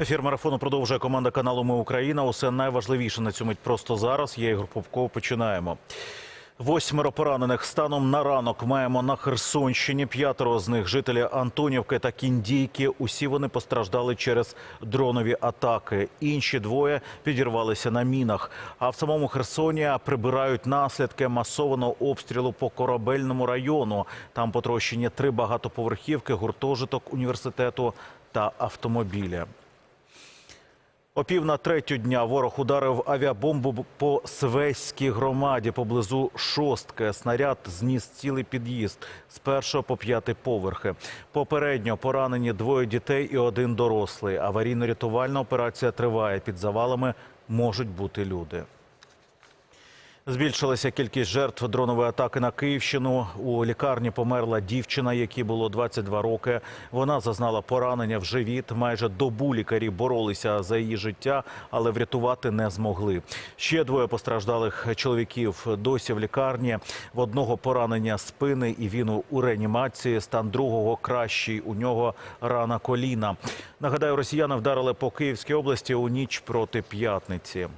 Ефір марафону продовжує команда каналу Ми Україна. Усе найважливіше на цю мить просто зараз. Я Ігор Попков. Починаємо. Восьмеро поранених станом на ранок маємо на Херсонщині. П'ятеро з них жителі Антонівки та Кіндійки. Усі вони постраждали через дронові атаки. Інші двоє підірвалися на мінах. А в самому Херсоні прибирають наслідки масованого обстрілу по корабельному району. Там потрощені три багатоповерхівки, гуртожиток університету та автомобілі. О пів на третю дня ворог ударив авіабомбу по Свеській громаді поблизу шостки. Снаряд зніс цілий під'їзд з першого по п'ятий поверхи. Попередньо поранені двоє дітей і один дорослий. Аварійно-рятувальна операція триває. Під завалами можуть бути люди. Збільшилася кількість жертв дронової атаки на Київщину. У лікарні померла дівчина, якій було 22 роки. Вона зазнала поранення в живіт. Майже добу лікарі боролися за її життя, але врятувати не змогли. Ще двоє постраждалих чоловіків досі в лікарні. В одного поранення спини і він у реанімації. Стан другого кращий. У нього рана коліна. Нагадаю, росіяни вдарили по Київській області у ніч проти п'ятниці.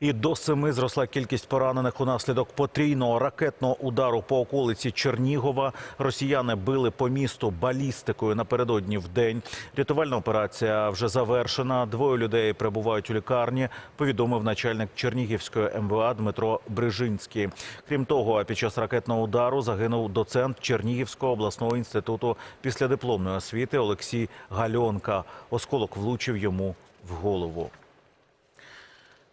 І до семи зросла кількість поранених унаслідок потрійного ракетного удару по околиці Чернігова. Росіяни били по місту балістикою напередодні в день. Рятувальна операція вже завершена. Двоє людей перебувають у лікарні. Повідомив начальник Чернігівської МВА Дмитро Брижинський. Крім того, під час ракетного удару загинув доцент Чернігівського обласного інституту післядипломної освіти Олексій Гальонка. Осколок влучив йому в голову.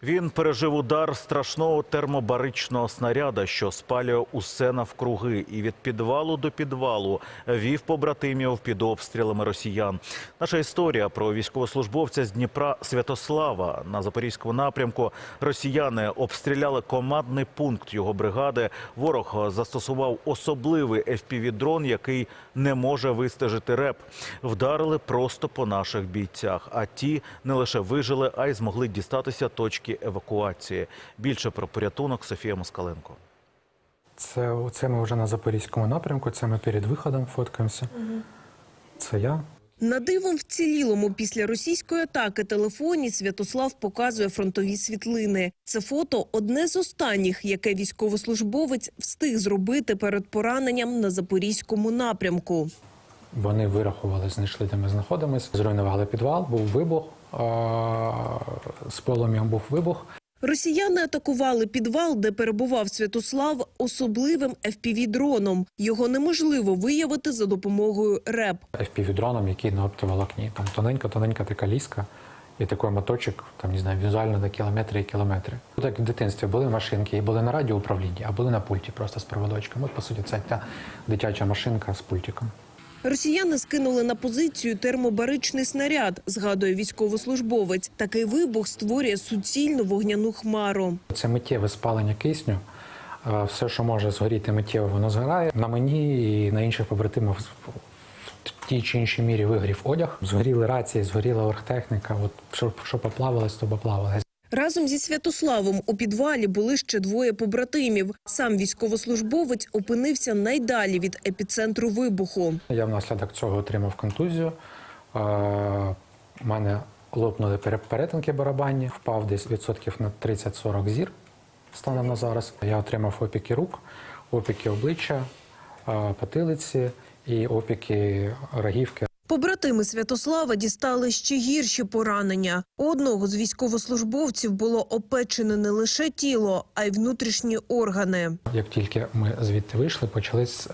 Він пережив удар страшного термобаричного снаряда, що спалює усе навкруги, і від підвалу до підвалу вів побратимів під обстрілами росіян. Наша історія про військовослужбовця з Дніпра Святослава на запорізькому напрямку. Росіяни обстріляли командний пункт його бригади. Ворог застосував особливий FPV-дрон, який не може вистежити реп. Вдарили просто по наших бійцях. А ті не лише вижили, а й змогли дістатися точки евакуації. Більше про порятунок Софія Москаленко. Це, це ми вже на запорізькому напрямку, це ми перед виходом фоткаємося. Це я. На дивом вцілілому після російської атаки телефоні Святослав показує фронтові світлини. Це фото одне з останніх, яке військовослужбовець встиг зробити перед пораненням на запорізькому напрямку. Вони вирахували, знайшли, де ми знаходимося, зруйнували підвал, був вибух, з полум'ям був вибух. Росіяни атакували підвал, де перебував Святослав, особливим FPV-дроном. Його неможливо виявити за допомогою РЕП. FPV-дроном, який на оптоволокні. Там тоненька-тоненька така ліска і такий моточок, там не знаю, візуально на кілометри і кілометри. Так в дитинстві були машинки і були на радіоуправлінні, а були на пульті просто з проводочком. От, по суті, це та дитяча машинка з пультиком. Росіяни скинули на позицію термобаричний снаряд, згадує військовослужбовець. Такий вибух створює суцільну вогняну хмару. Це миттєве спалення кисню. Е, Все, що може згоріти миттєво, воно згорає. На мені і на інших побратимів в тій чи іншій мірі вигорів одяг. Згоріли рації, згоріла оргтехніка. От що, що поплавалось, то поплавалось. Разом зі Святославом у підвалі були ще двоє побратимів. Сам військовослужбовець опинився найдалі від епіцентру вибуху. Я внаслідок цього отримав контузію. У мене лопнули пере- перетинки барабанні, впав десь відсотків на 30-40 зір станом на зараз. Я отримав опіки рук, опіки обличчя, потилиці і опіки рогівки. Побратими Святослава дістали ще гірші поранення. У одного з військовослужбовців було опечене не лише тіло, а й внутрішні органи. Як тільки ми звідти вийшли, почались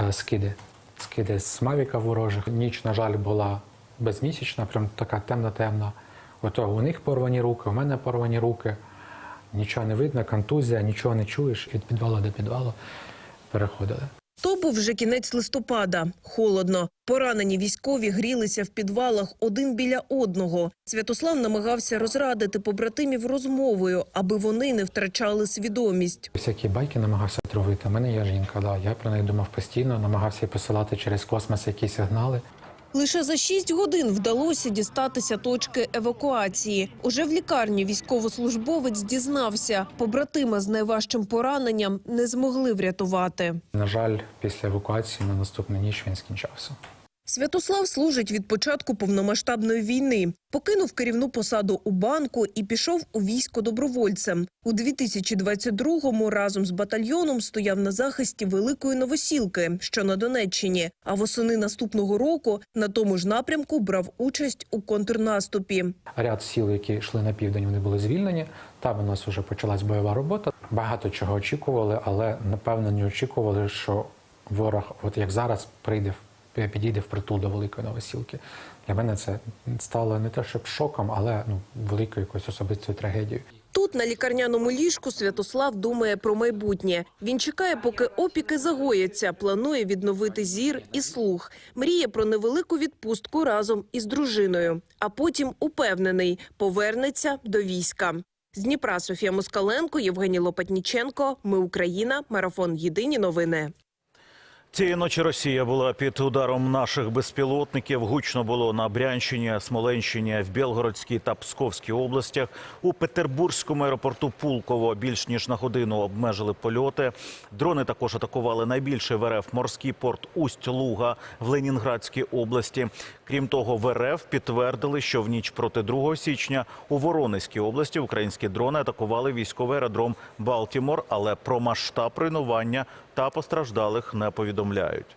е, скиди. Скиди з мавіка ворожих. Ніч, на жаль, була безмісячна, прям така темна-темна. Ото у них порвані руки, у мене порвані руки. Нічого не видно, контузія, нічого не чуєш. Від підвалу до підвалу переходили. То був вже кінець листопада. Холодно. Поранені військові грілися в підвалах один біля одного. Святослав намагався розрадити побратимів розмовою, аби вони не втрачали свідомість. Всякі байки намагався травити. У мене є жінка, да. я про неї думав постійно, намагався посилати через космос якісь сигнали. Лише за шість годин вдалося дістатися точки евакуації. Уже в лікарні військовослужбовець дізнався, побратима з найважчим пораненням не змогли врятувати. На жаль, після евакуації на наступну ніч він скінчався. Святослав служить від початку повномасштабної війни. Покинув керівну посаду у банку і пішов у військо добровольцем. У 2022-му разом з батальйоном стояв на захисті Великої Новосілки, що на Донеччині. А восени наступного року на тому ж напрямку брав участь у контрнаступі. Ряд сіл, які йшли на південь, вони були звільнені. Там у нас вже почалась бойова робота. Багато чого очікували, але напевно не очікували, що ворог, от як зараз, прийде в- підійде в притул до великої новосілки. Для мене це стало не те, щоб шоком, але ну великою якоюсь особистою трагедією. Тут на лікарняному ліжку Святослав думає про майбутнє. Він чекає, поки опіки загояться, планує відновити зір і слух. Мріє про невелику відпустку разом із дружиною. А потім упевнений, повернеться до війська. З Дніпра Софія Москаленко, Євгеній Лопатніченко. Ми Україна. Марафон. Єдині новини. Цієї ночі Росія була під ударом наших безпілотників. Гучно було на Брянщині, Смоленщині, в Білгородській та Псковській областях. У Петербурзькому аеропорту Пулково більш ніж на годину обмежили польоти. Дрони також атакували найбільший в РФ морський порт Усть-Луга в Ленінградській області. Крім того, в РФ підтвердили, що в ніч проти 2 січня у Воронезькій області українські дрони атакували військовий аеродром Балтімор, але про масштаб руйнування та постраждалих не повідомляють.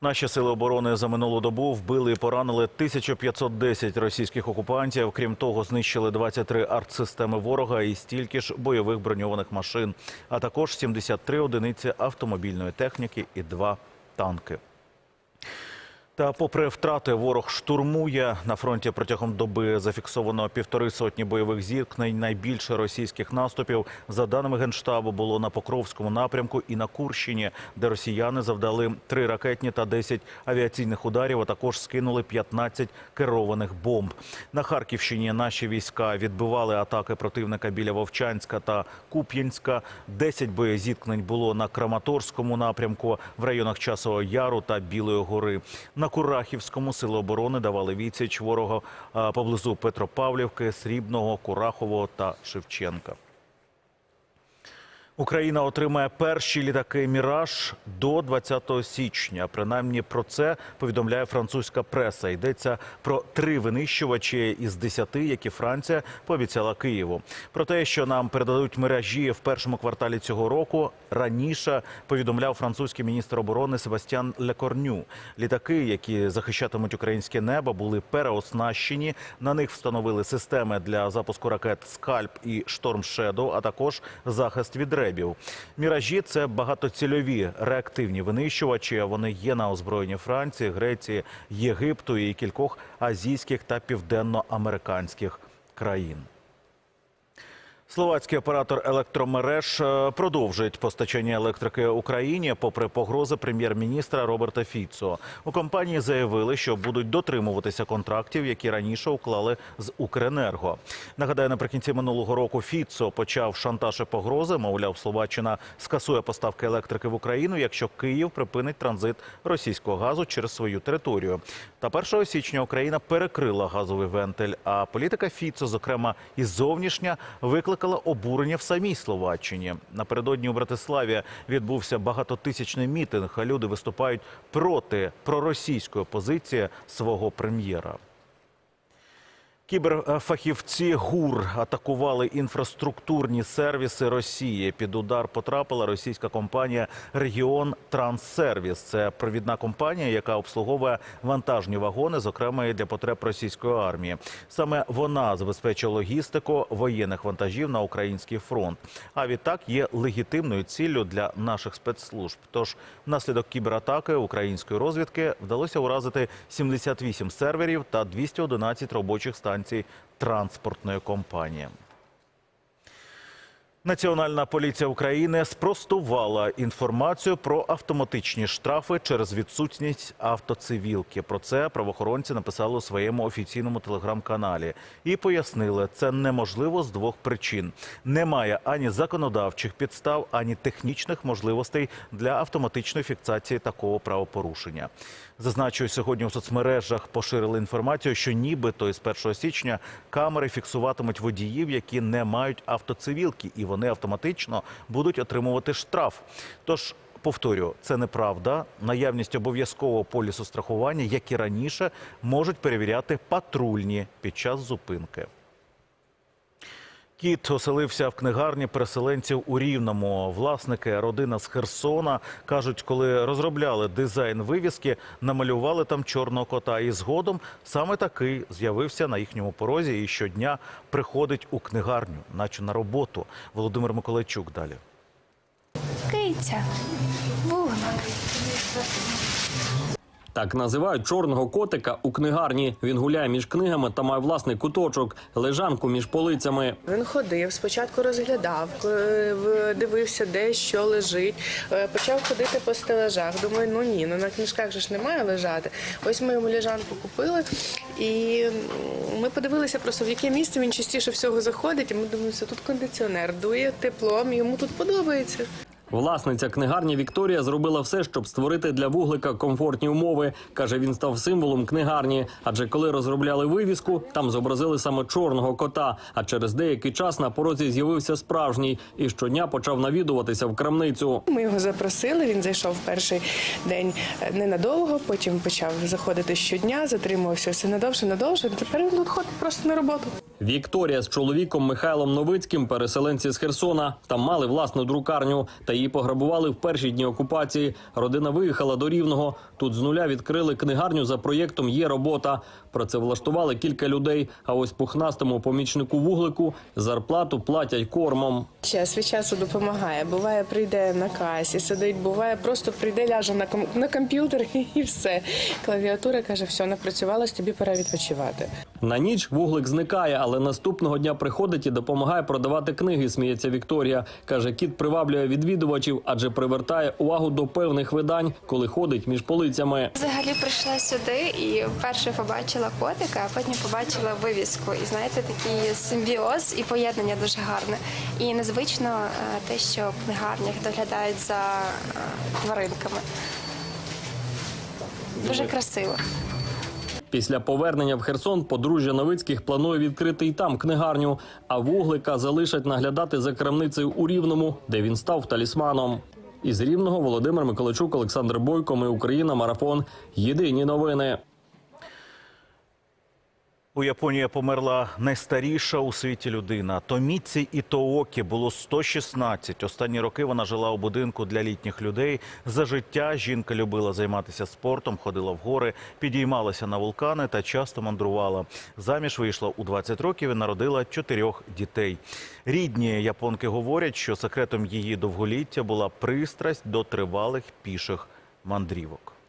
Наші сили оборони за минулу добу вбили і поранили 1510 російських окупантів. Крім того, знищили 23 артсистеми ворога і стільки ж бойових броньованих машин, а також 73 одиниці автомобільної техніки і два танки. Та попри втрати, ворог штурмує на фронті протягом доби. Зафіксовано півтори сотні бойових зіткнень. Найбільше російських наступів, за даними генштабу, було на Покровському напрямку і на Курщині, де росіяни завдали три ракетні та 10 авіаційних ударів. А також скинули 15 керованих бомб. На Харківщині наші війська відбивали атаки противника біля Вовчанська та Куп'янська. 10 боєзіткнень було на Краматорському напрямку в районах Часового Яру та Білої гори. На Курахівському сили оборони давали відсіч ворога поблизу Петропавлівки, Срібного, Курахового та Шевченка. Україна отримає перші літаки Міраж до 20 січня. Принаймні про це повідомляє французька преса. Йдеться про три винищувачі із десяти, які Франція пообіцяла Києву. Про те, що нам передадуть мережі в першому кварталі цього року, раніше повідомляв французький міністр оборони Себастьян Лекорню. Літаки, які захищатимуть українське небо, були переоснащені. На них встановили системи для запуску ракет Скальп і Шторм Шедоу, а також захист від ребів. Міражі це багатоцільові реактивні винищувачі. Вони є на озброєнні Франції, Греції, Єгипту і кількох азійських та південноамериканських країн. Словацький оператор електромереж е, продовжують постачання електрики Україні, попри погрози прем'єр-міністра Роберта Фіцо. У компанії заявили, що будуть дотримуватися контрактів, які раніше уклали з Укренерго. Нагадаю, наприкінці минулого року Фіцо почав шантаж і погрози. Мовляв, Словаччина скасує поставки електрики в Україну, якщо Київ припинить транзит російського газу через свою територію. Та 1 січня Україна перекрила газовий вентиль. А політика Фіцо, зокрема і зовнішня, викликала обурення в самій Словаччині. Напередодні у Братиславі відбувся багатотисячний мітинг. А люди виступають проти проросійської позиції свого прем'єра. Кіберфахівці ГУР атакували інфраструктурні сервіси Росії. Під удар потрапила російська компанія Регіон Транссервіс. Це провідна компанія, яка обслуговує вантажні вагони, зокрема і для потреб російської армії. Саме вона забезпечує логістику воєнних вантажів на український фронт. А відтак є легітимною ціллю для наших спецслужб. Тож внаслідок кібератаки української розвідки вдалося уразити 78 серверів та 211 робочих станцій транспортної компанії. Національна поліція України спростувала інформацію про автоматичні штрафи через відсутність автоцивілки. Про це правоохоронці написали у своєму офіційному телеграм-каналі і пояснили, це неможливо з двох причин: немає ані законодавчих підстав, ані технічних можливостей для автоматичної фіксації такого правопорушення. Зазначую, сьогодні у соцмережах поширили інформацію, що нібито із 1 січня камери фіксуватимуть водіїв, які не мають автоцивілки, і вони автоматично будуть отримувати штраф. Тож Повторюю, це неправда. Наявність обов'язкового полісу страхування, як і раніше, можуть перевіряти патрульні під час зупинки. Кіт оселився в книгарні переселенців у Рівному. Власники родина з Херсона кажуть, коли розробляли дизайн вивіски, намалювали там чорного кота. І згодом саме такий з'явився на їхньому порозі і щодня приходить у книгарню, наче на роботу. Володимир Миколайчук далі. Киця. Вугна. Так називають чорного котика у книгарні. Він гуляє між книгами та має власний куточок, лежанку між полицями. Він ходив, спочатку розглядав, е, дивився, де що лежить. Е, Почав ходити по стелажах. Думаю, ну ні, ну на книжках же ж немає лежати. Ось ми йому лежанку купили, і ми подивилися просто в яке місце він частіше всього заходить. І ми дивимося, тут кондиціонер дує теплом, йому тут подобається. Власниця книгарні Вікторія зробила все, щоб створити для вуглика комфортні умови. каже, він став символом книгарні. Адже коли розробляли вивіску, там зобразили саме чорного кота. А через деякий час на порозі з'явився справжній і щодня почав навідуватися в крамницю. Ми його запросили. Він зайшов перший день е, ненадовго, потім почав заходити щодня, затримувався все надовше, надовше. Тепер він тут ходить просто на роботу. Вікторія з чоловіком Михайлом Новицьким, переселенці з Херсона, там мали власну друкарню, та її пограбували в перші дні окупації. Родина виїхала до Рівного. Тут з нуля відкрили книгарню за проєктом Є робота. Працевлаштували кілька людей. А ось пухнастому помічнику вуглику зарплату платять кормом. Час від часу допомагає. Буває, прийде на касі, сидить, буває, просто прийде, ляже на ком- на комп'ютер і все. Клавіатура каже, все, напрацювалась, тобі пора відпочивати. На ніч вуглик зникає, але наступного дня приходить і допомагає продавати книги. Сміється Вікторія. каже, кіт приваблює відвідувачів, адже привертає увагу до певних видань, коли ходить між полицями. Взагалі прийшла сюди і вперше побачила котика, а потім побачила вивіску. І знаєте, такий симбіоз і поєднання дуже гарне. І незвично е, те, що в книгарнях доглядають за е, тваринками. Дуже красиво. Після повернення в Херсон подружжя Новицьких планує відкрити і там книгарню, а вуглика залишать наглядати за крамницею у Рівному, де він став талісманом. Із Рівного Володимир Миколачук, Олександр Бойко. Ми Україна. Марафон. Єдині новини. У Японії померла найстаріша у світі людина. Томіці Ітоокі було 116. Останні роки вона жила у будинку для літніх людей. За життя жінка любила займатися спортом, ходила в гори, підіймалася на вулкани та часто мандрувала. Заміж вийшла у 20 років і народила чотирьох дітей. Рідні японки говорять, що секретом її довголіття була пристрасть до тривалих піших мандрівок.